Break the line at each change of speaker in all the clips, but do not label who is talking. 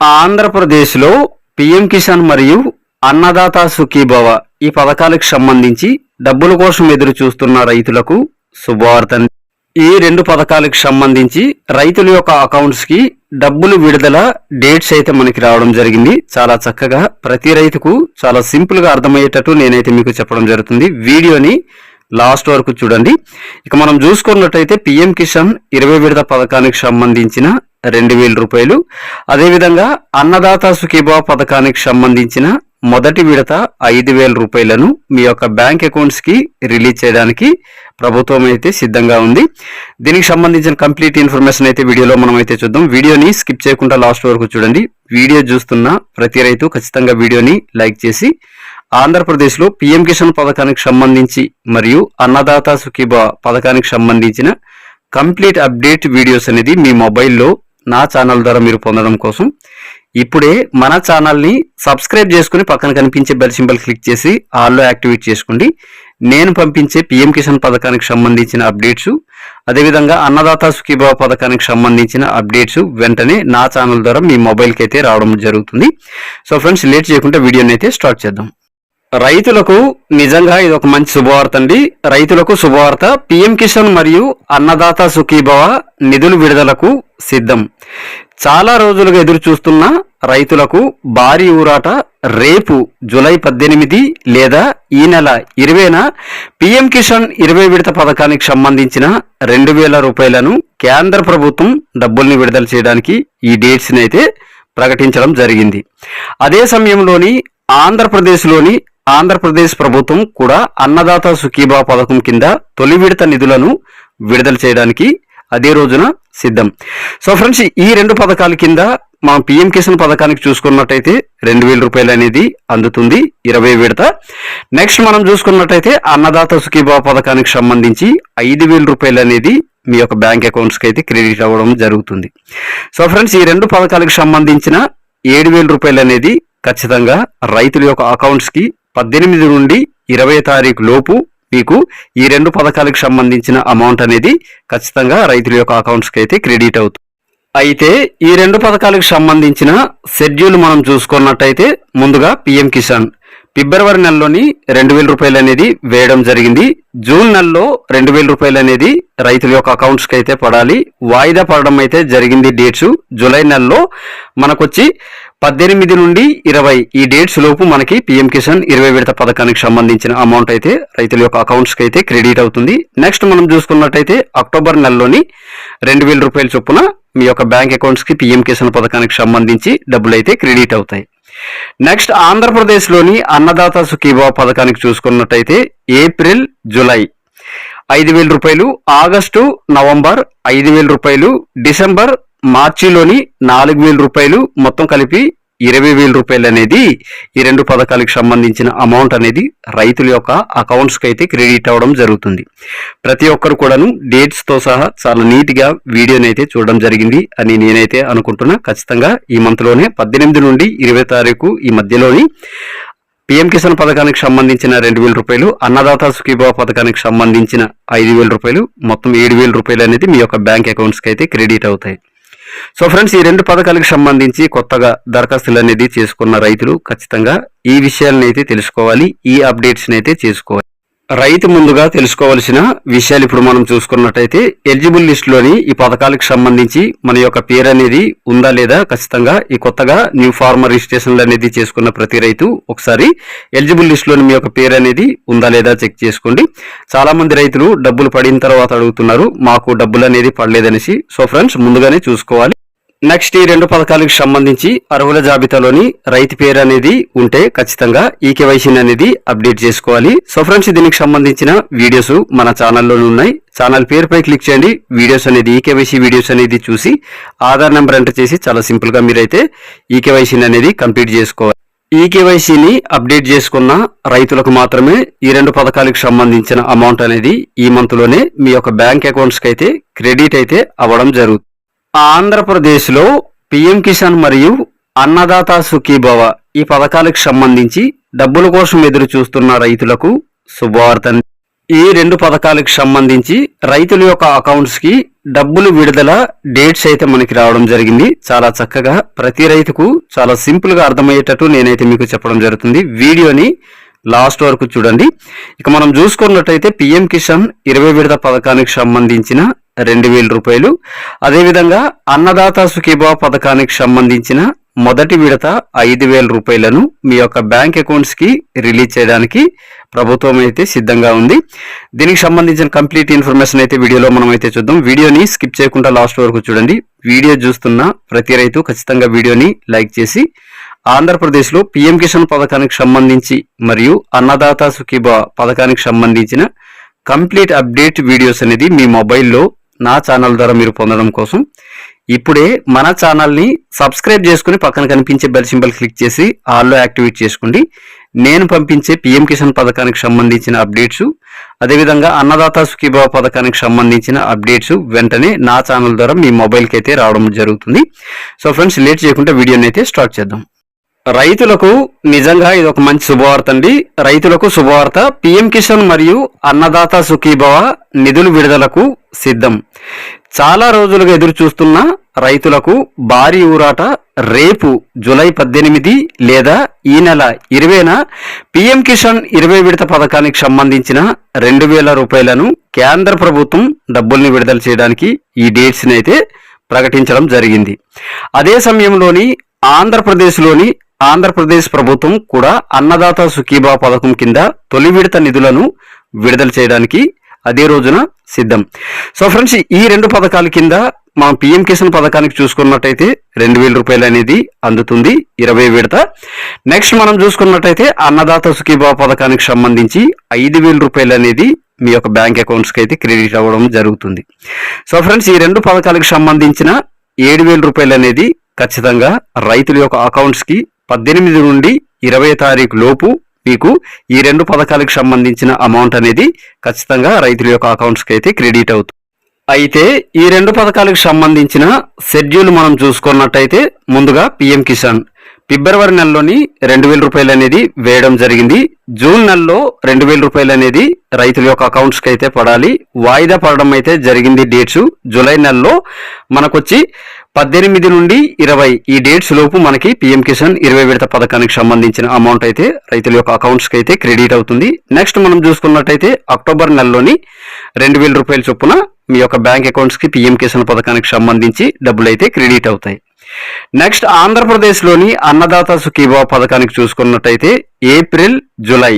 ఆంధ్రప్రదేశ్లో పిఎం కిసాన్ మరియు అన్నదాత సుఖీభవ ఈ పథకాలకు సంబంధించి డబ్బుల కోసం ఎదురు చూస్తున్న రైతులకు శుభవార్త. ఈ రెండు పథకాలకు సంబంధించి రైతుల యొక్క అకౌంట్స్కి డబ్బులు విడుదల డేట్స్ అయితే మనకి రావడం జరిగింది. చాలా చక్కగా ప్రతి రైతుకు చాలా సింపుల్గా అర్థమయ్యేటట్టు నేనైతే మీకు చెప్పడం జరుగుతుంది. వీడియోని లాస్ట్ వరకు చూడండి. ఇక మనం చూసుకున్నట్టయితే పిఎం కిసాన్ ఇరవై విడత పథకానికి సంబంధించిన రెండు వేల రూపాయలు. అదేవిధంగా అన్నదాత సుఖీభావ పథకానికి సంబంధించిన మొదటి విడత ఐదు వేల రూపాయలను మీ యొక్క బ్యాంక్ అకౌంట్స్కి రిలీజ్ చేయడానికి ప్రభుత్వం అయితే సిద్ధంగా ఉంది. దీనికి సంబంధించిన కంప్లీట్ ఇన్ఫర్మేషన్ అయితే వీడియోలో మనం అయితే చూద్దాం. వీడియోని స్కిప్ చేయకుండా లాస్ట్ వరకు చూడండి. వీడియో చూస్తున్న ప్రతి రైతు ఖచ్చితంగా వీడియోని లైక్ చేసి ఆంధ్రప్రదేశ్లో పిఎం కిసాన్ పథకానికి సంబంధించి మరియు అన్నదాత సుఖీబా పథకానికి సంబంధించిన కంప్లీట్ అప్డేట్ వీడియోస్ అనేది మీ మొబైల్లో నా ఛానల్ ద్వారా మీరు పొందడం కోసం. ఇప్పుడే మన ఛానల్ని సబ్స్క్రైబ్ చేసుకుని పక్కన కనిపించే బెల్ సింబల్ క్లిక్ చేసి ఆల్లో యాక్టివేట్ చేసుకోండి. నేను పంపించే పిఎం కిసాన్ పథకానికి సంబంధించిన అప్డేట్స్ అదేవిధంగా అన్నదాత సుఖీభావ పథకానికి సంబంధించిన అప్డేట్స్ వెంటనే నా ఛానల్ ద్వారా మీ మొబైల్కి అయితే రావడం జరుగుతుంది. సో ఫ్రెండ్స్ లేట్ చేయకుండా వీడియోని అయితే స్టార్ట్ చేద్దాం. రైతులకు నిజంగా ఇది ఒక మంచి శుభవార్త అండి. రైతులకు శుభవార్త. పిఎం కిసాన్ మరియు అన్నదాత సుఖీభవ నిధులు విడుదలకు సిద్ధం. చాలా రోజులుగా ఎదురు చూస్తున్న రైతులకు భారీ ఊరాట రేపు జూలై పద్దెనిమిది లేదా ఈ నెల ఇరవైన పిఎం కిసాన్ ఇరవై విడత పథకానికి సంబంధించిన రెండు వేల రూపాయలను కేంద్ర ప్రభుత్వం డబ్బుల్ని విడుదల చేయడానికి ఈ డేట్స్ని అయితే ప్రకటించడం జరిగింది. అదే సమయంలోని ఆంధ్రప్రదేశ్లోని ఆంధ్రప్రదేశ్ ప్రభుత్వం కూడా అన్నదాత సుఖీభా పథకం కింద తొలి విడత నిధులను విడుదల చేయడానికి అదే రోజున సిద్ధం. సో ఫ్రెండ్స్ ఈ రెండు పథకాల కింద మనం పిఎం కిసాన్ పథకానికి చూసుకున్నట్టయితే రెండు వేల రూపాయలు అనేది అందుతుంది ఇరవై విడత. నెక్స్ట్ మనం చూసుకున్నట్టయితే అన్నదాత సుఖీభా పథకానికి సంబంధించి ఐదు వేల రూపాయలు అనేది మీ యొక్క బ్యాంక్ అకౌంట్స్కి అయితే క్రెడిట్ అవ్వడం జరుగుతుంది. సో ఫ్రెండ్స్ ఈ రెండు పథకాలకు సంబంధించిన ఏడు వేల రూపాయలు అనేది ఖచ్చితంగా రైతుల యొక్క అకౌంట్స్కి పద్దెనిమిది నుండి ఇరవై తారీఖు లోపు మీకు ఈ రెండు పథకాలకు సంబంధించిన అమౌంట్ అనేది ఖచ్చితంగా రైతుల యొక్క అకౌంట్స్కి అయితే క్రెడిట్ అవుతుంది. అయితే ఈ రెండు పథకాలకు సంబంధించిన షెడ్యూల్ మనం చూసుకున్నట్టయితే ముందుగా పిఎం కిసాన్ ఫిబ్రవరి నెలలోని రెండు వేల రూపాయలు అనేది వేయడం జరిగింది. జూన్ నెలలో రెండు వేల రూపాయలు అనేది రైతుల యొక్క అకౌంట్స్కి అయితే పడాలి. వాయిదా పడడం అయితే జరిగింది డేట్స్ జూలై నెలలో మనకొచ్చి పద్దెనిమిది నుండి ఇరవై ఈ డేట్స్ లోపు మనకి పిఎం కిసాన్ ఇరవై విడత పథకానికి సంబంధించిన అమౌంట్ అయితే రైతుల యొక్క అకౌంట్స్కి అయితే క్రెడిట్ అవుతుంది. నెక్స్ట్ మనం చూసుకున్నట్టయితే అక్టోబర్ నెలలోని రెండు వేల రూపాయల చొప్పున మీ యొక్క బ్యాంక్ అకౌంట్స్కి పిఎం కిసాన్ పథకానికి సంబంధించి డబ్బులు అయితే క్రెడిట్ అవుతాయి. నెక్స్ట్ ఆంధ్రప్రదేశ్లోని అన్నదాత సుఖీభావ పథకానికి చూసుకున్నట్టయితే ఏప్రిల్ జులై ఐదు వేల రూపాయలు ఆగస్టు నవంబర్ ఐదు వేల రూపాయలు డిసెంబర్ మార్చిలోని నాలుగు వేల రూపాయలు మొత్తం కలిపి ఇరవై వేల రూపాయలు అనేది ఈ రెండు పథకాలకు సంబంధించిన అమౌంట్ అనేది రైతుల యొక్క అకౌంట్స్కి అయితే క్రెడిట్ అవ్వడం జరుగుతుంది. ప్రతి ఒక్కరు కూడాను డేట్స్తో సహా చాలా నీట్గా వీడియోని అయితే చూడడం జరిగింది అని నేనైతే అనుకుంటున్నా. ఖచ్చితంగా ఈ మంత్లోనే పద్దెనిమిది నుండి ఇరవై తారీఖు ఈ మధ్యలోని పిఎం కిసాన్ పథకానికి సంబంధించిన రెండు వేల రూపాయలు అన్నదాత సుఖీభావ పథకానికి సంబంధించిన ఐదు వేల రూపాయలు మొత్తం ఏడు వేల రూపాయలు అనేది మీ యొక్క బ్యాంక్ అకౌంట్స్కి అయితే క్రెడిట్ అవుతాయి. సో ఫ్రెండ్స్ ఈ రెండు పథకాలకు సంబంధించి కొత్తగా దరఖాస్తులు అనేది చేసుకున్న రైతులు ఖచ్చితంగా ఈ విషయాలను అయితే తెలుసుకోవాలి ఈ అప్డేట్స్ని అయితే చేసుకోవాలి. రైతు ముందుగా తెలుసుకోవాల్సిన విషయాలు ఇప్పుడు మనం చూసుకున్నట్టయితే ఎలిజిబుల్ లిస్టులోని ఈ పథకాలకు సంబంధించి మన యొక్క పేరు అనేది ఉందా లేదా ఖచ్చితంగా ఈ కొత్తగా న్యూ ఫార్మర్ రిజిస్ట్రేషన్లు అనేది చేసుకున్న ప్రతి రైతు ఒకసారి ఎలిజిబుల్ లిస్టులోని మీ యొక్క పేరు అనేది ఉందా లేదా చెక్ చేసుకోండి. చాలా మంది రైతులు డబ్బులు పడిన తర్వాత అడుగుతున్నారు మాకు డబ్బులు అనేది పడలేదనేసి. సో ఫ్రెండ్స్ ముందుగానే చూసుకోవాలి. నెక్స్ట్ ఈ రెండు పథకాలకు సంబంధించి అర్హుల జాబితాలోని రైతు పేరు అనేది ఉంటే ఖచ్చితంగా ఈ కేవైసీని అనేది అప్డేట్ చేసుకోవాలి. సో ఫ్రెండ్స్ దీనికి సంబంధించిన వీడియోస్ మన ఛానల్లోనే ఉన్నాయి. ఛానల్ పేరుపై క్లిక్ చేయండి. వీడియోస్ అనేది ఈ కేవైసీ వీడియోస్ అనేది చూసి ఆధార్ నెంబర్ ఎంటర్ చేసి చాలా సింపుల్గా మీరైతే ఈ కేవైసీని అనేది కంప్లీట్ చేసుకోవాలి. ఈ కేవైసీని అప్డేట్ చేసుకున్న రైతులకు మాత్రమే ఈ రెండు పథకాలకు సంబంధించిన అమౌంట్ అనేది ఈ మంత్లోనే మీ యొక్క బ్యాంక్ అకౌంట్స్కి అయితే క్రెడిట్ అయితే అవ్వడం జరుగుతుంది ఆంధ్రప్రదేశ్లో పిఎం కిసాన్ మరియు అన్నదాత సుఖీభవ ఈ పథకాలకు సంబంధించి డబ్బుల కోసం ఎదురు చూస్తున్న రైతులకు శుభవార్త. ఈ రెండు పథకాలకు సంబంధించి రైతుల యొక్క అకౌంట్స్కి డబ్బులు విడుదల డేట్స్ అయితే మనకి రావడం జరిగింది. చాలా చక్కగా ప్రతి రైతుకు చాలా సింపుల్గా అర్థమయ్యేటట్టు నేనైతే మీకు చెప్పడం జరుగుతుంది. వీడియోని లాస్ట్ వరకు చూడండి. ఇక మనం చూసుకున్నట్టయితే పిఎం కిసాన్ ఇరవై విడత పథకానికి సంబంధించిన రెండు వేల రూపాయలు. అదేవిధంగా అన్నదాత సుఖీభా పథకానికి సంబంధించిన మొదటి విడత ఐదు వేల రూపాయలను మీ యొక్క బ్యాంక్ అకౌంట్స్కి రిలీజ్ చేయడానికి ప్రభుత్వం అయితే సిద్ధంగా ఉంది. దీనికి సంబంధించిన కంప్లీట్ ఇన్ఫర్మేషన్ అయితే వీడియోలో మనం అయితే చూద్దాం. వీడియోని స్కిప్ చేయకుండా లాస్ట్ వరకు చూడండి. వీడియో చూస్తున్న ప్రతి రైతు ఖచ్చితంగా వీడియోని లైక్ చేసి ఆంధ్రప్రదేశ్లో పిఎం కిసాన్ పథకానికి సంబంధించి మరియు అన్నదాత సుఖీభా పథకానికి సంబంధించిన కంప్లీట్ అప్డేట్ వీడియోస్ అనేది మీ మొబైల్లో నా ఛానల్ ద్వారా మీరు పొందడం కోసం ఇప్పుడే మన ఛానల్ని సబ్స్క్రైబ్ చేసుకుని పక్కన కనిపించే బెల్ సింబల్ క్లిక్ చేసి ఆల్లో యాక్టివేట్ చేసుకోండి. నేను పంపించే పిఎం కిసాన్ పథకానికి సంబంధించిన అప్డేట్స్ అదేవిధంగా అన్నదాత సుఖీభావ పథకానికి సంబంధించిన అప్డేట్స్ వెంటనే నా ఛానల్ ద్వారా మీ మొబైల్కి అయితే రావడం జరుగుతుంది. సో ఫ్రెండ్స్ లేట్ చేయకుండా వీడియోని అయితే స్టార్ట్ చేద్దాం. రైతులకు నిజంగా ఇది ఒక మంచి శుభవార్త అండి. రైతులకు శుభవార్త. పిఎం కిసాన్ మరియు అన్నదాత సుఖీభవ నిధులు విడుదలకు సిద్ధం. చాలా రోజులుగా ఎదురు చూస్తున్న రైతులకు భారీ ఊరాట రేపు జూలై పద్దెనిమిది లేదా ఈ నెల ఇరవైన పీఎం కిసాన్ ఇరవై విడత పథకానికి సంబంధించిన రెండు వేల రూపాయలను కేంద్ర ప్రభుత్వం డబ్బుల్ని విడుదల చేయడానికి ఈ డేట్స్ని అయితే ప్రకటించడం జరిగింది. అదే సమయంలోని ఆంధ్రప్రదేశ్లోని ఆంధ్రప్రదేశ్ ప్రభుత్వం కూడా అన్నదాత సుఖీభా పథకం కింద తొలి విడత నిధులను విడుదల చేయడానికి అదే రోజున సిద్ధం. సో ఫ్రెండ్స్ ఈ రెండు పథకాల కింద మనం పిఎం కిసాన్ పథకానికి చూసుకున్నట్టయితే రెండు వేల రూపాయలు అనేది అందుతుంది ఇరవై విడత. నెక్స్ట్ మనం చూసుకున్నట్టయితే అన్నదాత సుఖీభావ పథకానికి సంబంధించి ఐదు వేల రూపాయలు అనేది మీ యొక్క బ్యాంక్ అకౌంట్స్కి అయితే క్రెడిట్ అవ్వడం జరుగుతుంది. సో ఫ్రెండ్స్ ఈ రెండు పథకాలకు సంబంధించిన ఏడు వేల రూపాయలు అనేది ఖచ్చితంగా రైతుల యొక్క అకౌంట్స్కి పద్దెనిమిది నుండి ఇరవై తారీఖు లోపు మీకు ఈ రెండు పథకాలకు సంబంధించిన అమౌంట్ అనేది ఖచ్చితంగా రైతుల యొక్క అకౌంట్స్కి అయితే క్రెడిట్ అవుతుంది. అయితే ఈ రెండు పథకాలకు సంబంధించిన షెడ్యూల్ మనం చూసుకున్నట్టయితే ముందుగా పిఎం కిసాన్ ఫిబ్రవరి నెలలోని రెండు వేల రూపాయలు అనేది వేయడం జరిగింది. జూన్ నెలలో రెండు వేల రూపాయలు అనేది రైతుల యొక్క అకౌంట్స్కి అయితే పడాలి. వాయిదా పడడం అయితే జరిగింది డేట్స్ జూలై నెలలో మనకొచ్చి పద్దెనిమిది నుండి ఇరవై ఈ డేట్స్ లోపు మనకి పిఎం కిసాన్ ఇరవై విడత పథకానికి సంబంధించిన అమౌంట్ అయితే రైతుల యొక్క అకౌంట్స్కి అయితే క్రెడిట్ అవుతుంది. నెక్స్ట్ మనం చూసుకున్నట్టయితే అక్టోబర్ నెలలోని రెండు వేల రూపాయల చొప్పున మీ యొక్క బ్యాంక్ అకౌంట్స్కి పిఎం కిసాన్ పథకానికి సంబంధించి డబ్బులు అయితే క్రెడిట్ అవుతాయి. నెక్స్ట్ ఆంధ్రప్రదేశ్లోని అన్నదాత సుఖీభావ పథకానికి చూసుకున్నట్టయితే ఏప్రిల్ జులై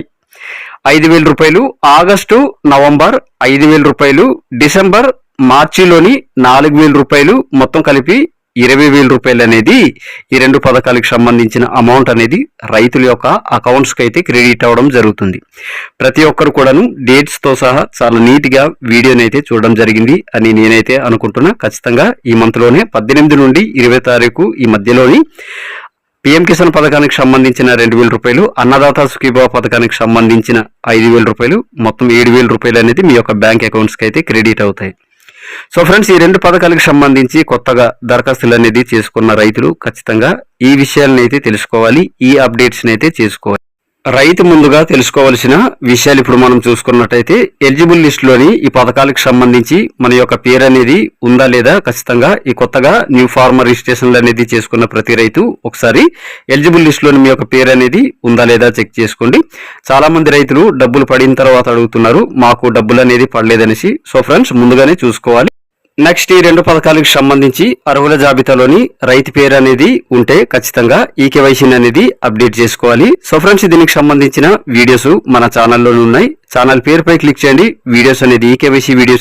ఐదు వేల రూపాయలు ఆగస్టు నవంబర్ ఐదు వేల రూపాయలు డిసెంబర్ మార్చిలోని నాలుగు వేల రూపాయలు మొత్తం కలిపి ఇరవై వేల రూపాయలు అనేది ఈ రెండు పథకాలకు సంబంధించిన అమౌంట్ అనేది రైతుల యొక్క అకౌంట్స్కి అయితే క్రెడిట్ అవ్వడం జరుగుతుంది. ప్రతి ఒక్కరు కూడాను డేట్స్తో సహా చాలా నీట్గా వీడియోని అయితే చూడడం జరిగింది అని నేనైతే అనుకుంటున్నా. ఖచ్చితంగా ఈ మంత్లోనే పద్దెనిమిది నుండి ఇరవై తారీఖు ఈ మధ్యలోని పిఎం కిసాన్ పథకానికి సంబంధించిన రెండు వేల రూపాయలు అన్నదాత సుఖీభావ పథకానికి సంబంధించిన ఐదు వేల రూపాయలు మొత్తం ఏడు వేల రూపాయలు అనేది మీ యొక్క బ్యాంక్ అకౌంట్స్కి అయితే క్రెడిట్ అవుతాయి. సో ఫ్రెండ్స్ ఈ రెండు పథకాలకు సంబంధించి కొత్తగా దరఖాస్తులు అనేది చేసుకున్న రైతులు ఖచ్చితంగా ఈ విషయాలను అయితే తెలుసుకోవాలి ఈ అప్డేట్స్ని అయితే చేసుకోవాలి. రైతు ముందుగా తెలుసుకోవాల్సిన విషయాలు ఇప్పుడు మనం చూసుకున్నట్టయితే ఎలిజిబుల్ లిస్టులోని ఈ పథకాలకు సంబంధించి మన యొక్క పేరు అనేది ఉందా లేదా ఖచ్చితంగా ఈ కొత్తగా న్యూ ఫార్మర్ రిజిస్ట్రేషన్లు అనేది చేసుకున్న ప్రతి రైతు ఒకసారి ఎలిజిబుల్ లిస్టులోని మీ యొక్క పేరు అనేది ఉందా లేదా చెక్ చేసుకోండి. చాలా మంది రైతులు డబ్బులు పడిన తర్వాత అడుగుతున్నారు మాకు డబ్బులు అనేది పడలేదనేసి. సో ఫ్రెండ్స్ ముందుగానే చూసుకోవాలి. నెక్స్ట్ ఈ రెండు పథకాలకు సంబంధించి అర్హుల జాబితాలోని రైతు పేరు అనేది ఉంటే ఖచ్చితంగా ఈ కేవైసీని అనేది అప్డేట్ చేసుకోవాలి. సో ఫ్రెండ్స్ దీనికి సంబంధించిన వీడియోస్ మన ఛానల్లోనే ఉన్నాయి. ఛానల్ పేరుపై క్లిక్ చేయండి. వీడియోస్ అనేది ఈ కేవైసీ వీడియోస్